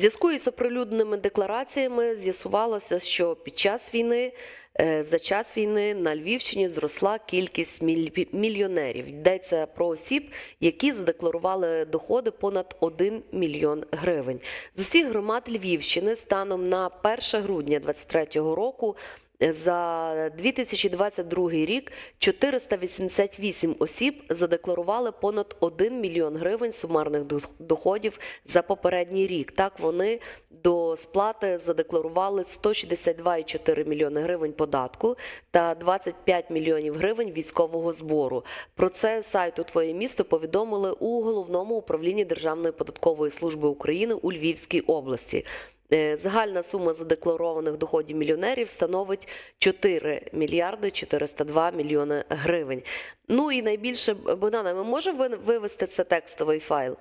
Зв'язку із оприлюдненими деклараціями з'ясувалося, що під час війни, е, за час війни на Львівщині зросла кількість міль- мільйонерів. Йдеться про осіб, які задекларували доходи понад 1 мільйон гривень. З усіх громад Львівщини станом на 1 грудня 2023 року. За 2022 рік 488 осіб задекларували понад 1 мільйон гривень сумарних доходів за попередній рік. Так вони до сплати задекларували 162,4 мільйони гривень податку та 25 мільйонів гривень військового збору. Про це сайту Твоє місто повідомили у головному управлінні Державної податкової служби України у Львівській області. Е, Загальна сума задекларованих доходів мільйонерів становить 4 мільярди 402 мільйони гривень. Ну і найбільше Богдана, ми можемо вивести це текстовий файл?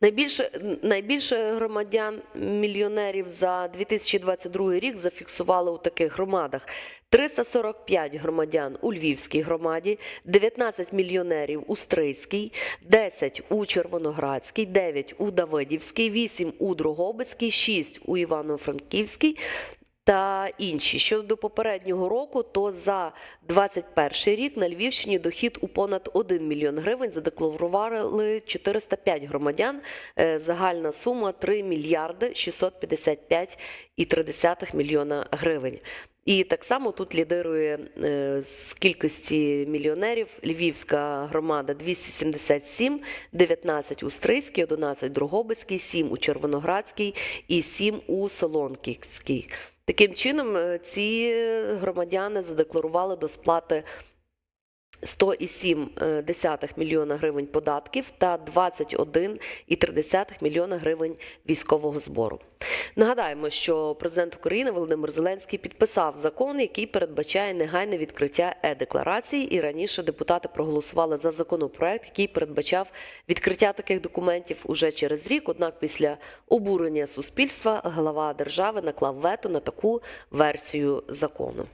Найбільше, найбільше громадян мільйонерів за 2022 рік зафіксували у таких громадах: 345 громадян у Львівській громаді, 19 мільйонерів у Стрийській, 10 у Червоноградській, 9 у Давидівській, 8 у Дрогобицькій, 6 у Івано-Франківській. Та інші щодо попереднього року, то за 21 рік на Львівщині дохід у понад 1 мільйон гривень задекларували 405 громадян. Е, Загальна сума 3 мільярди 655,3 мільйона гривень. І так само тут лідирує е, з кількості мільйонерів Львівська громада 277, 19 у Стрийській, 11 Дрогобицькій, 7 у Червоноградській і 7 у Солонківській. Таким чином, е, ці громадяни задекларували до сплати 100,7 мільйона гривень податків та 21,3 мільйона гривень військового збору. Нагадаємо, що президент України Володимир Зеленський підписав закон, який передбачає негайне відкриття е-декларацій. І раніше депутати проголосували за законопроект, який передбачав відкриття таких документів уже через рік. Однак, після обурення суспільства глава держави наклав вето на таку версію закону.